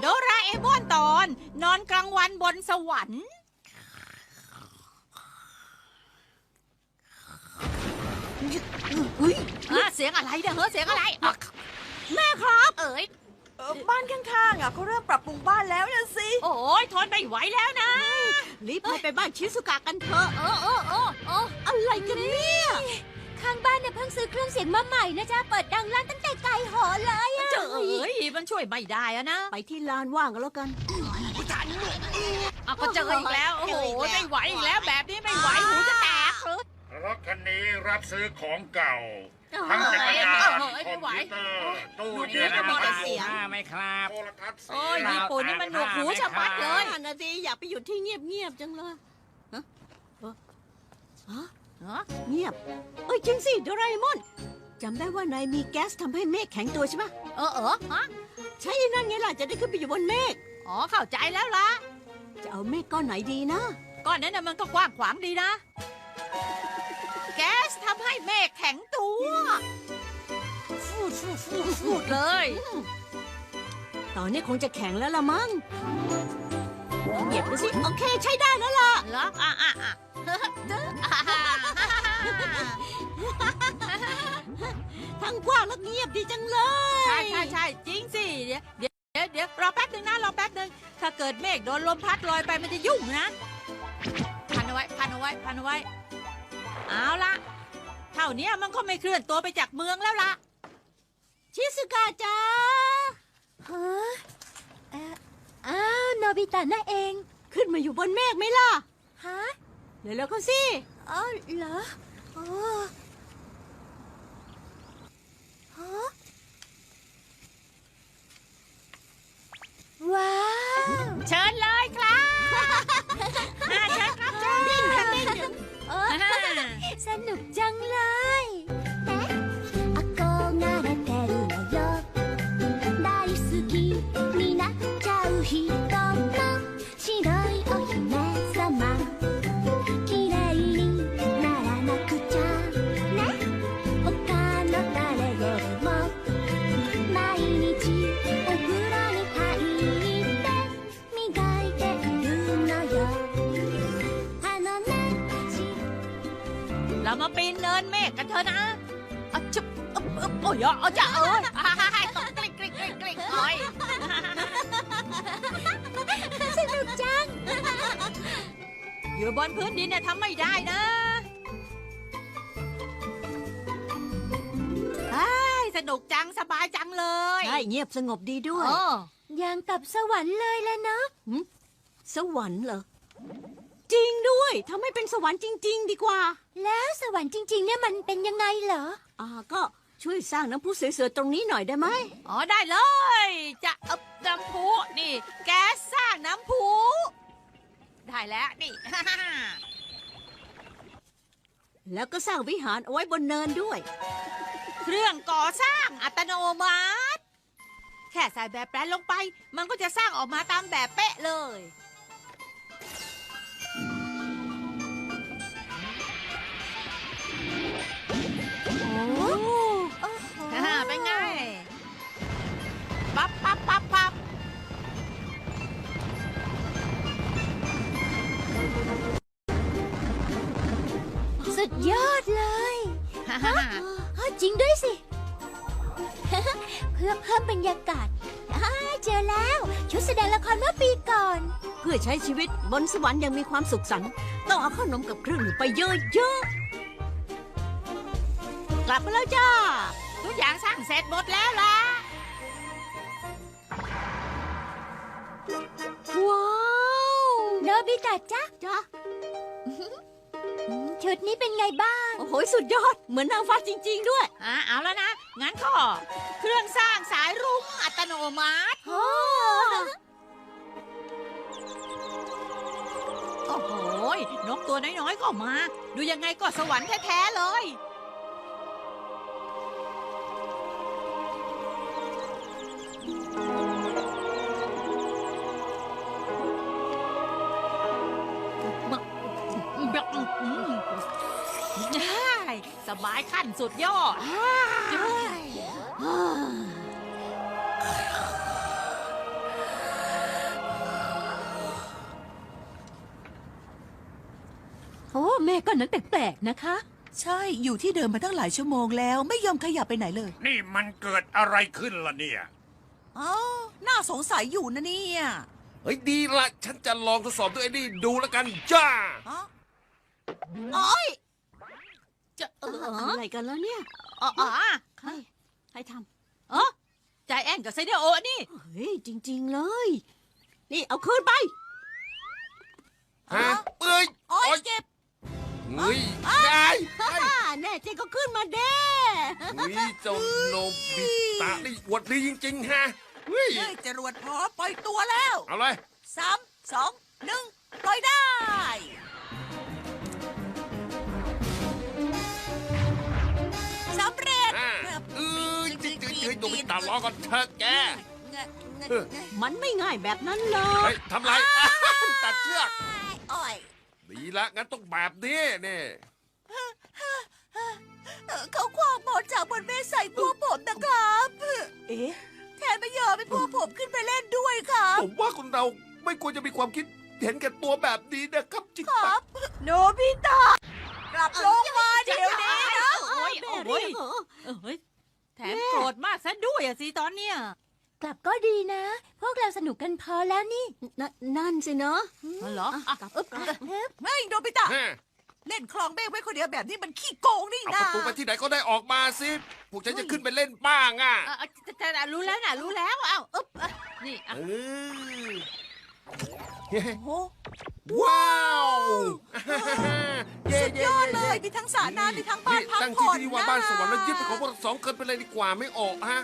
โดราเอมอนตอน นอนกลางวันบนสวรรค์ เฮ้ยอะเสียงอะไรเนี่ยเฮ้ยเสียงอะไรอะแม่ครับ เอ๋ยเอ่อบ้านข้างๆอะเขาเริ่มปรับปรุงบ้านแล้วนะสิ โอ้ยทนไม่ไหวแล้วนะ รีบไปไปบ้านชิสุกะกันเถอะ เออเออเออเอออะไรกันเนี่ย ข้างบ้านเนี่ยเพิ่งซื้อเครื่องเสียงมาใหม่นะจ๊ะ เปิดดังลั่นตั้งแต่ไกลหอเลยอะเจอเอ้ยมันช่วยไม่ได้อะนะไปที่ลานว่างกันแล้วกันอะก็เจออีกแล้ว โอ้โห ไม่ไหวอีกแล้วแบบนี้ไม่ไหวหูจะแตกเลย รถคันนี้รับซื้อของเก่าเอ้ยทั้งจักรยานเอ้ยคอไม่มไหว พิวเตอร์ ตู้ดูดิเย็นแล้วมอเตอร์เสียห้าไหมครับโทรทัศน์เสีโอ้ยยญี่ปุ่นนี่มันหนวกหูชะมัดเลยนั่นนะสิอยากไปอยู่ที่เงียบๆจังเลยฮะเออฮะ ฮะเงียบ เอ้ยจริงสิโดราเอมอนจำได้ว่านายมีแก๊สทำให้เมฆแข็งตัวใช่ปะเออเออฮะใช่นั่นไงล่ะจะได้ขึ้นไปอยู่บนเมฆอ๋อเข้าใจแล้วล่ะ จะเอาเมฆก้อนไหนดีนะ ก้อนนั้นน่ะมันก็กว้างขวางดีนะ แก๊สทำให้เมฆแข็งตัวฟูดฟูดฟูดฟูดเลย ตอนนี้คงจะแข็งแล้วละมั้งเหยียบดูสิ โอเคใช้ได้แล้วล่ะ เหรออะอะอะ ทั้งกว้างและเงียบดีจังเลย ใช่ใช่ใช่จริงสิเดี๋ยวเดี๋ยวเดี๋ยวรอแป๊บหนึ่งนะรอแป๊บหนึ่งถ้าเกิดเมฆโดนลมพัดลอยไปมันจะยุ่งนะพันเอาไว้พันเอาไว้พันเอาไว้ เอาละเท่านี้มันก็ไม่เคลื่อนตัวไปจากเมืองแล้วล่ะ ชิสุกะจ้าฮะเอ่ออ้าวโนบิตะน่ะเอง ขึ้นมาอยู่บนเมฆไหมล่ะ ฮะเดี๋ยวแล้วก็สิ อ๋อเหรอโอ้ฮะ ว้าว เชิญเลยครับอ่าเชิญครับเชิญเออสนุกจัง อึ๊บโอ้ยเอาจะเอ้ยตกกลิ้งกลิ้งกลิ้งกลิ้งโอ้ยสนุกจัง อยู่บนพื้นดินเนี่ยทำไม่ได้นะเฮ้ยสนุกจังสบายจังเลยใช่เงียบสงบดีด้วยอออย่างกับสวรรค์เลยละเนาะสวรรค์เหรอ จริงด้วยทำให้เป็นสวรรค์จริง ๆ ดีกว่า แล้วสวรรค์จริงๆเนี่ยมันเป็นยังไงเหรอ อ่าก็ ช่วยสร้างน้ำพุสวยๆตรงนี้หน่อยได้ไหมอ๋อได้เลย จะอับน้ำพุนี่ แก๊สสร้างน้ำพุได้แล้วนี่ แล้วก็สร้างวิหารเอาไว้บนเนินด้วย เครื่องก่อสร้างอัตโนมัติ แค่ใส่แบบแปลนลงไป มันก็จะสร้างออกมาตามแบบเป๊ะเลย ยอดเลยเฮ้ยจริงด้วยสิ เพื่อเพิ่มบรรยากาศอ่าเจอแล้ว ชุดแสดงละครเมื่อปีก่อน เพื่อใช้ชีวิตบนสวรรค์อยังมีความสุขสันต์ต้องเอาขนมกับเครื่องดื่มไปเยอะๆ กลับมาแล้วจ้า ทุกอย่างสร้างเสร็จหมดแล้วล่ะ ว้าว โนบิตะจ๊ะ จ้า ชุดนี้เป็นไงบ้าง โอ้โห สุดยอด เหมือนนางฟ้าจริง ๆ ด้วย อ่าเอาแล้วนะ งั้นก็เครื่องสร้างสายรุ้งอัตโนมัติ โอ้โอ้โหยนกตัวน้อย ๆ ก็มา ดูยังไงก็สวรรค์แท้ ๆ เลย บายขั้นสุดยอด โอ้แม่ก็นึนแปลกๆนะคะ ใช่ อยู่ที่เดิมมาตั้งหลายชั่วโมงแล้ว ไม่ยอมขยับไปไหนเลย นี่มันเกิดอะไรขึ้นล่ะเนี่ย อ๋อ น่าสงสัยอยู่นะเนี่ยเฮ้ยดีละ ฉันจะลองทดสอบตัวไอ้นี่ดูแล้วกันจ้า อ๋อ จะเอออะไรกันแล้วเนี่ยอ๋ออ๋อใครใครทอ๋อใจแอนกับไซเดอร์โอนี่ำเฮ้ย จริง ๆเลย นี่เอาคืนไป ฮะเอ้ยโอ้ยโอ๊ยเจ็บเฮ้ยไอ้ไอ้อ่าแน่จริงก็ขึ้นมาเด้เฮ้ยเจ้าโนบิตะนี่อวดดีจริงๆฮะเฮ้ยเฮ้ยจรวดพร้อมปล่อยตัวแล้ว เอาเลยสามสองหนึ่งปล่อยได้ งๆเฮ้ยโนบิตะรอก่อนเถอะแกมันไม่ง่ายแบบนั้นหรอกเฮ้ยทำไรตัดเชือกโอ้ยดีละงั้นต้องแบบนี้เนี่ยเอ่อเขาคว้างหมอนจากบนเมฆใส่พวกผมนะครับ เอ๊ะ แทนไม่ยอมให้พวกผมขึ้นไปเล่นด้วยครับ ผมว่าคนเราไม่ควรจะมีความคิดเห็นแก่ตัวแบบนี้นะครับจริงคปะรับโนบิตะกลับลงมาเดี๋ยวนี้นะ โอ้ยแม่โอ้เรียยกเหรอเออเฮ้ย แถมโกรธมากซะด้วยอะสิตอนเนี้ยกลับก็ดีนะ พวกเราสนุกกันพอแล้วนี่นนั่นสิเนาะอ๋อเหรออะกลับอึ๊บกลับไม่โนบิตะฮะเล่นคลองเมฆไว้คนเดียวแบบนี้มันขี้โกงนี่เอานะประตูไปที่ไหนก็ได้ออกมาสิ พวกฉันจะขึ้นไปเล่นบ้างอะเออจะจะจะรู้แล้วน่ะรู้แล้วเอ้าอึ๊บอะนี่อะ เออโอ้โห ว้าวเย้สุดยเย้อดเลเย้ยมีทั้งสระน้ำมีทั้งบ้านพักตั้งผ่ที่อนที่ว่าบ้านสวรรค์แล้วยึดเป็นของพวกเราสองเกินไปเลยดีกว่าไม่ออกฮะ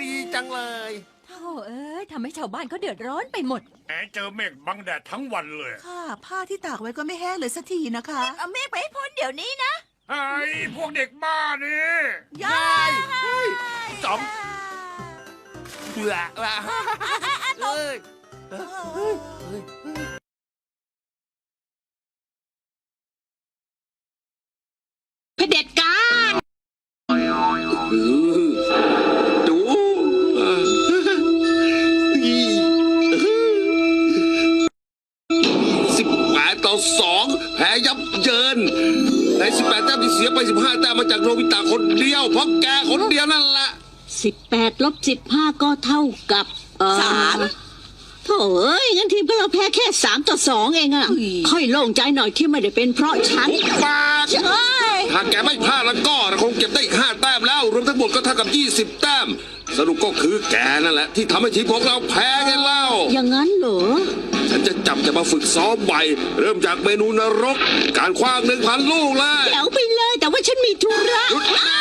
ดีจังเลย โธ่เอ้ยทำให้ชาวบ้านเขาเดือดร้อนไปหมด แอบเจอเมฆบังแดดทั้งวันเลยค่ะ ผ้าที่ตากไว้ก็ไม่แห้งเลยสักทีนะคะ เอาเมฆไปให้พ้นเดี๋ยวนี้นะไอ้พวกเด็กบ้านี่ยายเฮ้ยจอมเบื่อละเอ้ย เผด็จการ ดูสิบแปดต่อสองแพ้ยับเยินในสิบแปดแต้มที่เสียไปสิบห้าแต้มมาจากโรบิตาคนเดียว เพราะแกคนเดียวนั่นแหละสิบแปดลบสิบห้าก็เท่ากับเอ่อสาม โถ่เอ้ยงั้นทีมก็เราแพ้แค่สามต่อสองเองอะค่อยโล่งใจหน่อยที่ไม่ได้เป็นเพราะฉันปากเอ้ยถ้าแกไม่พลาดแล้วก็เราคงเก็บได้อีกห้าแต้มแล้ว รวมทั้งหมดก็เท่ากับยี่สิบแต้ม สรุปก็คือแกนั่นแหละ ที่ทำให้ทีมของเราแพ้ไงเล่า อย่างนั้นเหรอ ฉันจะจับแกมาฝึกซ้อมใหม่เริ่มจากเมนูนรก การคว้างหนึ่งพันลูกเลย เดี๋ยวไปเลยแต่ว่าฉันมีธุระหยุดนะ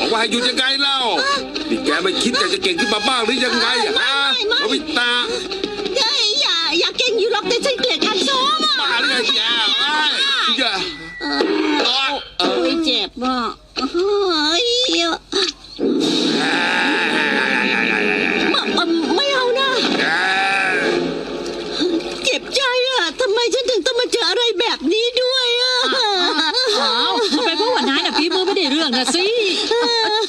บอกว่าให้หยุดยังไงเล่านี่แกไม่คิดอยากจะเก่งขึ้นมาบ้างหรือยังไงฮะโนบิตะ แต่ฉันเกลียดการซ้อมอะบ้าหรือไงแกเอ้ยอย่าเออโอ้ยเจ็บอะเฮ้ยไม่ไม่เอานะ เจ็บใจอะทำไมฉันถึงต้องมาเจออะไรแบบนี้ด้วยอะอ้าวเป็นเพราะว่านายน่ะฝีมือไม่ได้เรื่องนะสิ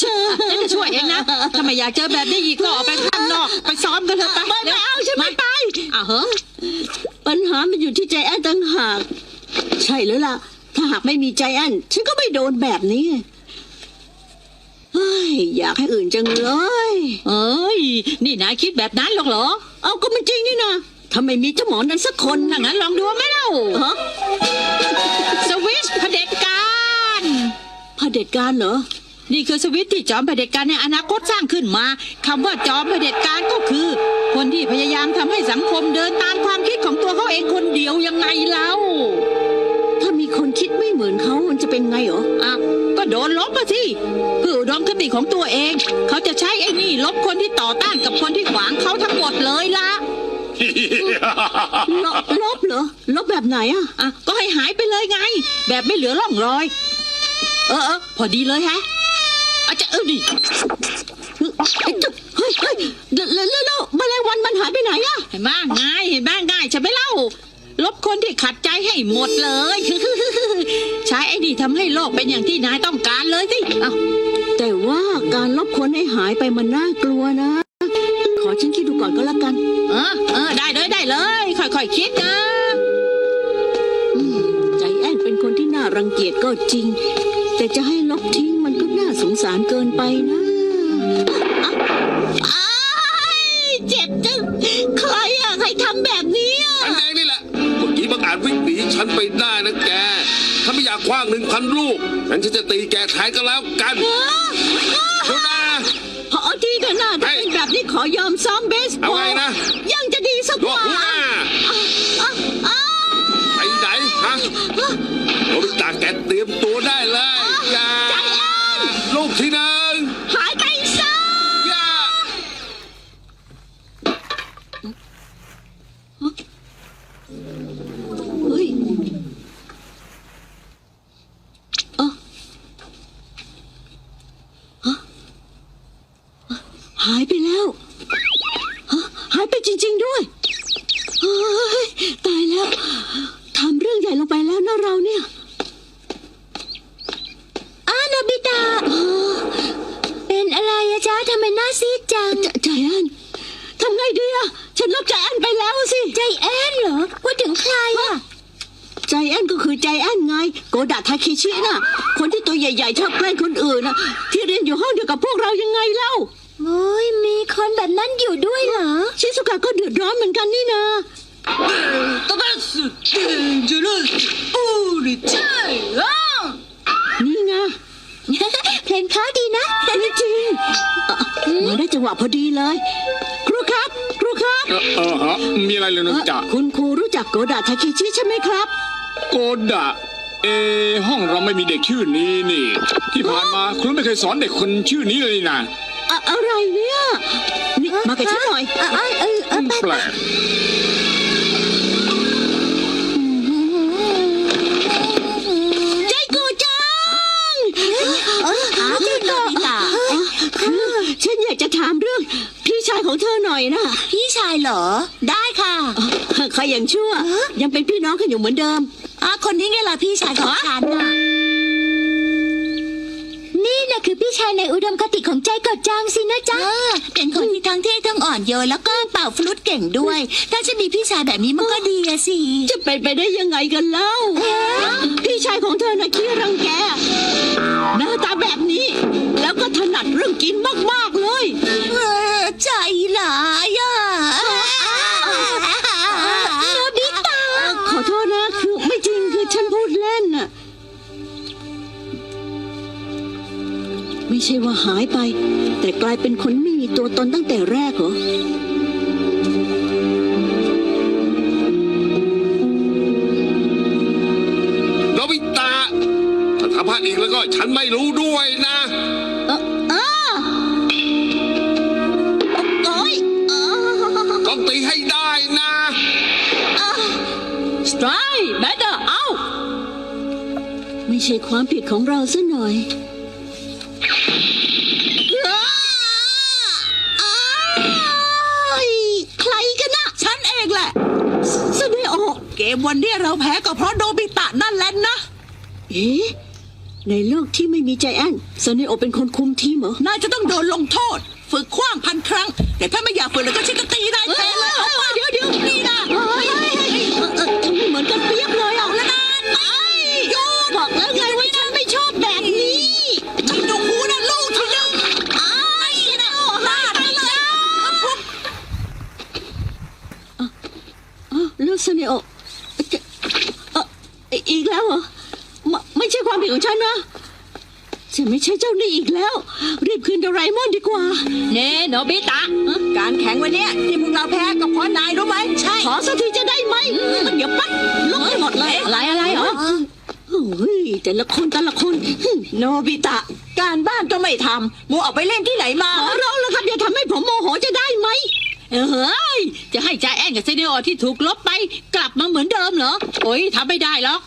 ฉันจะช่วยเองนะถ้าไม่อยากเจอแบบนี้อีกก็ออกไปข้างนอก ไปซ้อมกันเถอะไปไม่ไม่เอาฉันไม่ไปอ้าวเหรอปัญหามัน อยู่ที่ใจแอนต่างหาก ใช่แล้วล่ะ ถ้าหากไม่มีใจแอนฉันก็ไม่โดนแบบนี้เฮ้ยอยากให้อื่นจังเลย เอ้ย นี่นายคิดแบบนั้นหรอกเหรอ เอาก็มันจริงนี่นะถ้าไม่มีเจ้าหมอนั้นสักคนถ้างั้นลองดูไหมเล่าฮะสวิชเผด็จการเผด็จการเหรอ นี่คือสวิตช์ที่จอมเผด็จการในอนาคตสร้างขึ้นมาคำว่าจอมเผด็จการก็คือ คนที่พยายามทำให้สังคมเดินตามความคิดของตัวเขาเองคนเดียวยังไงเล่าถ้ามีคนคิดไม่เหมือนเขามันจะเป็นไงเหรออะก็โดนลบมาสิเพื่ออุดมคติของตัวเอง เขาจะใช้ไอ้นี่ลบคนที่ต่อต้านกับคนที่ขวางเขาทั้งหมดเลยละลบลบเหรอลบแบบไหนอะอะก็ให้หายไปเลยไง แบบไม่เหลือร่องรอย เออเออพอดีเลยแฮะ อาจจะเออดิเอ้ยเฮ้ยเฮ้ยแล้วแล้วแล้วแล้วแมลงวันมันหายไปไหนอะเห็นบ้างง่ายเห็นบ้างง่ายใช่ไหมเล่า ลบคนที่ขัดใจให้หมดเลย ใช้ไอ้นี่ทำให้โลกเป็นอย่างที่นายต้องการเลยสิเอ้าแต่ว่าการลบคนให้หายไปมันน่ากลัวนะ ขอฉันคิดดูก่อนก็แล้วกัน เออเออได้เลยได้เลย ค่อยๆคิดนะใจแอนเป็นคนที่น่ารังเกียจก็จริง แต่จะให้ลบทิ้งมันก็น่าสงสารเกินไปนะอะอ้ายเจ็บจังใครอะใครทำแบบนี้อะฉันเองนี่แหละ เมื่อกี้บังอาจวิ่งหนีฉันไปได้นะแก ถ้าไม่อยากคว้างหนึ่งพันลูกงั้นฉันจะตีแกแทนก็แล้วกันดูนะ พอทีเถอะนะถ้าเป็นแบบนี้ขอยอมซ้อมเบสบเอาอไงลนะ ยังจะดีสักดกวงว่าหัวหน้าอะอะไปไหนฮะโนบิตะแกเตรียมตัวได้เลยอย่าลูกที่หนึ่ง หายไปซะ อย่า เฮ้ยเอ้าฮะหายไปแล้วฮะหายไปจริง ๆด้วยเฮ้ยตายแล้วทำเรื่องใหญ่ลงไปแล้วนะเราเนี่ย อ้าโนบิตะเป็นอะไรอะจ๊ะทำไมหน้าซีดจัง ใจใจแอนทำไงดีอะฉันลบใจแอนไปแล้วสิ ใจแอนเหรอพูดถึงใครอะ ใจ แอนก็คือใจแอนไง โกดะทาเคชิน่ะ คนที่ตัวใหญ่ๆชอบแกล้งคนอื่นน่ะ ที่เรียนอยู่ห้องเดียวกับพวกเรายังไงเล่า โอ้ยมีคนแบบนั้นอยู่ด้วยเหรอ ชิสุกะก็เดือดร้อนเหมือนกันนี่นะนี่ไงเพลงเขาดีนะไม่จริงเอ่อมาได้จังหวะพอดีเลย ครูครับ ครูครับเออเออฮะมีอะไรเลยนะจ๊ะคุณครูรู้จักโกดะทาเคชิใช่ไหมครับ โกดะเออห้องเราไม่มีเด็กชื่อนี้นี่ ที่ผ่านมาครูไม่เคยสอนเด็กคนชื่อนี้เลยนะอะอะไรเนี่ยนี่มากับฉันหน่อยเออเออเออเออไปแปลกใจโกจังเออหาเจอโนบิตะฉันอยากจะถามเรื่อง พี่ชายของเธอหน่อยนะพี่ชายเหรอ ได้ค่ะ ใครอย่างชั่ว ยังเป็นพี่น้องกันอยู่เหมือนเดิม อะคนนี้ไงล่ะพี่ชายของฉันน่ะนี่นะคือพี่ชายในอุดมคติของใจกดจังสินะจ๊ะเป็นคนที่ทั้งเท่ทั้งอ่อนโยนแล้วก็เป่าฟลุตเก่งด้วย ถ้าจะมีพี่ชายแบบนี้มันก็ดีอะสิ จะเป็นไปได้ยังไงกันเล่า พี่ชายของเธอน่ะขี้รังแก หน้าตาแบบนี้ แล้วก็ถนัดเรื่องกินมากๆเลย เออใจหลายอะ ใช่ว่าหายไป แต่กลายเป็นคนไม่มีตัวตนตั้งแต่แรกเหรอโนบิตะถ้าทำพลาดอีกแล้วก็ฉันไม่รู้ด้วยนะ เออเออโอ้ยเออ ต้องตีให้ได้นะ สไตร์แบตเตอร์เอา ไม่ใช่ความผิดของเราซะหน่อย มวันนี้เราแพ้ก็เพราะโนบิตะนั่นแหละนะ เอ๊ะในโลกที่ไม่มีใจแอนสเนโอเป็นคนคุมทีมเหรอนายจะต้องโดนลงโทษ ฝึกคว้างพันครั้ง แต่ถ้าไม่อยากฝึกแล้วก็ฉันจะตีนายแทนเลยเอามาเดี๋ยวเดี๋ยวนี่นะเฮ้ยเฮ้ยเฮ้ยเอ่อเอ่อทำไมเหมือนกันเปียบเลยอะแล้วนะบอกแล้วไงว่าฉันไม่ชอบแบบนี้ฉันดูหูนะลูกทีนึงอ้ายนะพลาดไปเลยอ้าวแล้วสเนโอจะเอ่ ออีกแล้วเหรอไม่ไม่ใช่ความผิดของฉันนะจะไม่ใช่เจ้าหนี้อีกแล้ว รีบคืนโดราเอมอนดีกว่า เน่โนบิตะ การแข่งวันเนี้ยที่พวกเราแพ้ก็เพราะนายรู้ไหมใช่ ขอสักทีจะได้ไหมเดี๋ยวปัดลุกให้หมดเลยอะไรอะไรเหรอโอ้ยแต่ละคนแต่ละคนหึโนบิตะ การบ้านก็ไม่ทำมัวออกไปเล่นที่ไหนมา ขอร้องแล้วครับอย่าทำให้ผมโมโหจะได้ไหม เฮ้ย จะให้ใจแอนกับเซเนโอที่ถูกลบไป กลับมาเหมือนเดิมเหรอ โอ้ยทำไม่ได้หรอก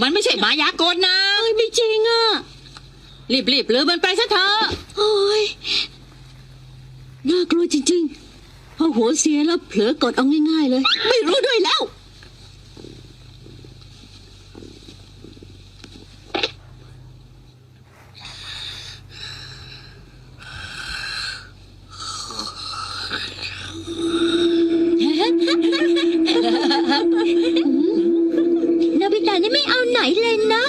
มันไม่ใช่มายากลนะเอ้ยไม่จริงอะ รีบๆลืมมันไปซะเถอะโอ้ยน่ากลัวจริงๆพอหัวเสียแล้วเผลอกดเอาง่ายๆเลย ไม่รู้ด้วยแล้ว โนบิตะนี่ไม่เอาไหนเลยนะ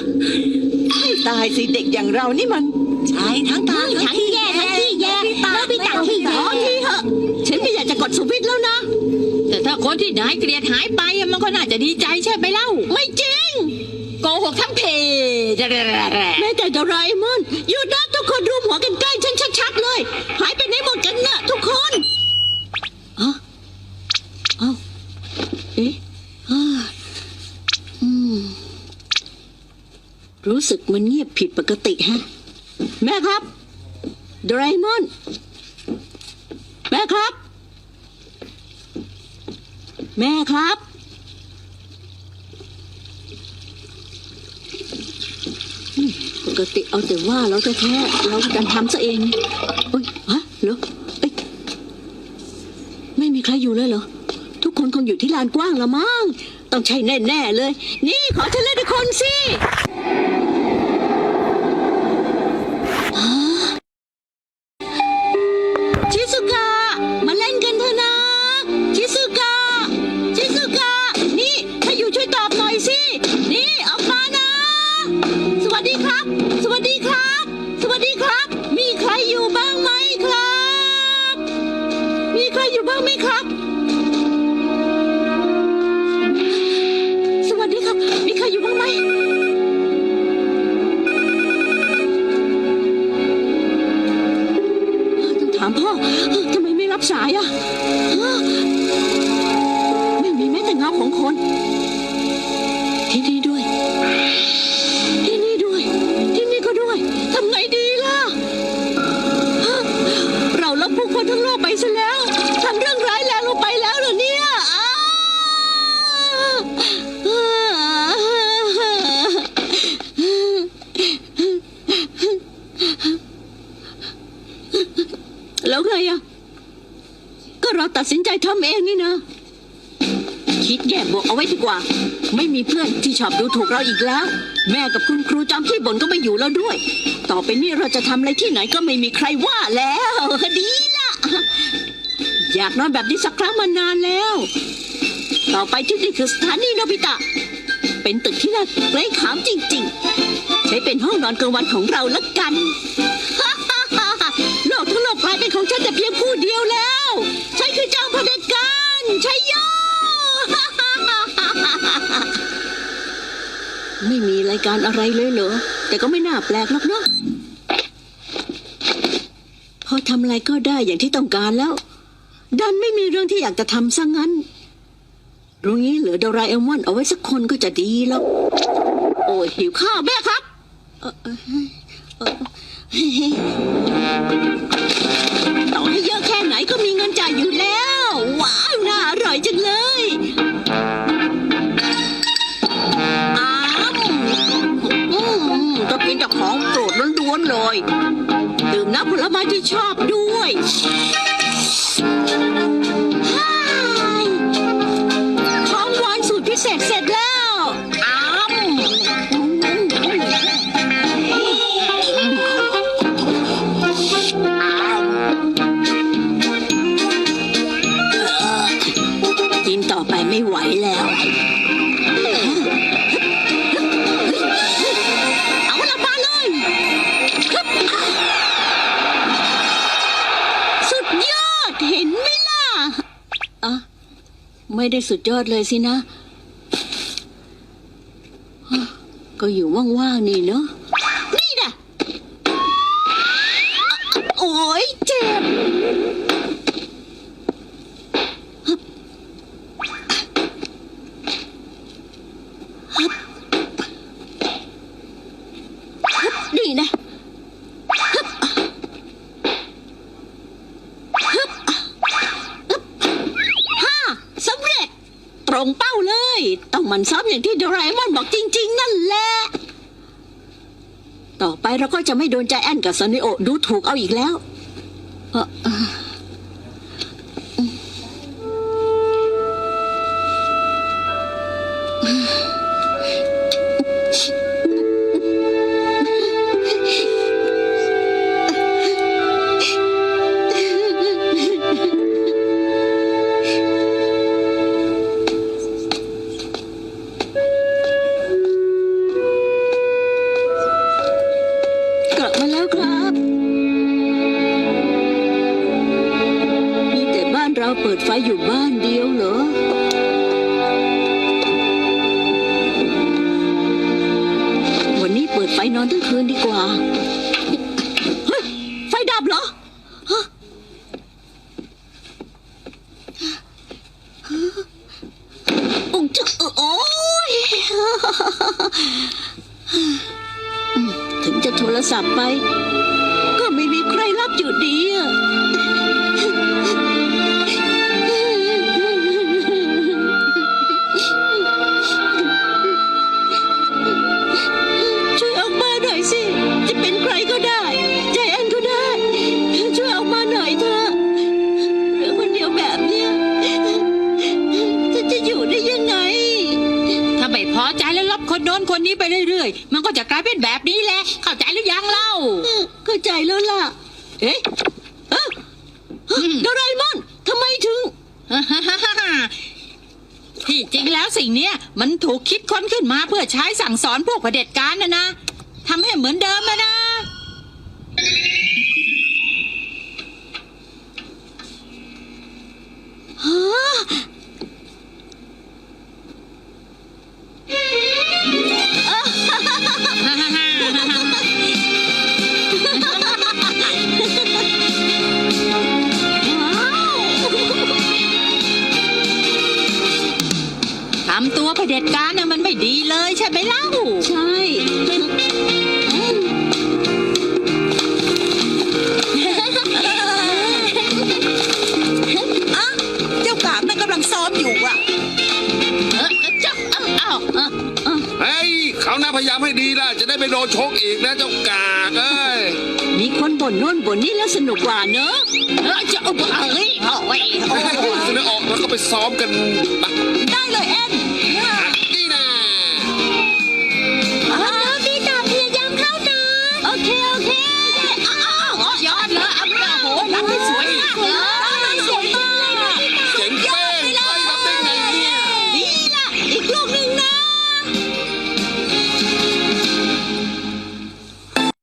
เายสิเด็กอย่างเรานี่มัน ใช่ทั้งตาทั้งแย่ทั้งขี้แย่โนบิตะขี้ขแย่อทีเหอะฉันไม่อยากจะกดสวิตช์แล้วนะ แต่ถ้าคนที่นายเกลียดหายไปอะมันก็น่าจะดีใจใช่ไหมเล่า ไม่จริงโกหกทั้งเพแม้แต่โดราเอมอนหยุดนะทุกคนรวมหัวกันใกล้ฉันชัดๆเลย หายไปไหนหมดกันนะทุกคนอะเอ้าเอ๊ะอ่าอืม รู้สึกมันเงียบผิดปกติฮะ แม่ครับโดราเอมอน แม่ครับ แม่ครับ ปกติเอาแต่ว่าเราแท้ๆเราดันทำซะเองเอ้ยฮะเหรอเอ้ยไม่มีใครอยู่เลยเหรอ ทุกคนคงอยู่ที่ลานกว้างละมั้งต้องใช่แน่ ๆ เลย นี่ขอเชิญเลยทุกคนสิ เองนี่นะคิดแย่บวกเอาไว้ดีกว่า ไม่มีเพื่อนที่ชอบดูถูกเราอีกแล้ว แม่กับคุณครูจอมขี้บ่นก็ไม่อยู่แล้วด้วย ต่อไปนี้เราจะทำอะไรที่ไหนก็ไม่มีใครว่าแล้วดีละอยากนอนแบบนี้สักครั้งมานานแล้ว ต่อไปที่นี่คือสถานีโนบิตะ เป็นตึกที่น่าเกรงขามจริง ๆ ใช้เป็นห้องนอนกลางวันของเราละกัน โลกทั้งโลกกลายเป็นของฉันแต่เพียง ใช่ยไม่มีรายการอะไรเลยเหรอ แต่ก็ไม่น่าแปลกหรอกเนาะพอทำอะไรก็ได้อย่างที่ต้องการแล้ว ดันไม่มีเรื่องที่อยากจะทำซะงั้นรู้งี้เหลือโดราเอมอนเอาไว้สักคนก็จะดีแล้ว โอ้ยหิวข้าวแม่ครับเออเออเออเฮ้ยต่อให้เยอะแค่ไหนก็มีเงินจ่ายอยู่แล้ว ว้าวน่าอร่อยจังเลยอ้ามอืมก็กินแต่ของโปรดล้วนๆเลย ดื่มน้ำผลไม้ที่ชอบด้วย ได้สุดยอดเลยสินะ ก็อยู่ว่างๆนี่เนาะนี่นะอะโอ้ยเจ็บฮึบ นี่นะฮึบฮึบฮึบฮ่าสำเร็จ ตรงเป้าเลย ต้องหมันซ้อมอย่างที่โดราเอมอนบอกจริง ๆ นั่นแหละ ต่อไป เราก็จะไม่โดนใจแอนกับซานิโอดูถูกเอาอีกแล้ว ถึงจะโทรศัพท์ไป ใจแล้วล่ะ เอ๊ะเอ๊ะฮะโดราเอมอนทำไมถึง ที่จริงแล้วสิ่งเนี้ยมันถูกคิดค้นขึ้นมาเพื่อใช้สั่งสอนพวกเผด็จการนะนะทำให้เหมือนเดิมนะนะ ฮะ โดนชกอีกนะเจ้ากากเอ้ยมีคนบ่นโน่นบ่นนี่แล้วสนุกกว่าเนอะเออเจ้าเอ้ยโอ้ยโอ้ย เสนอออกแล้วก็ไปซ้อมกันไปได้เลยแอ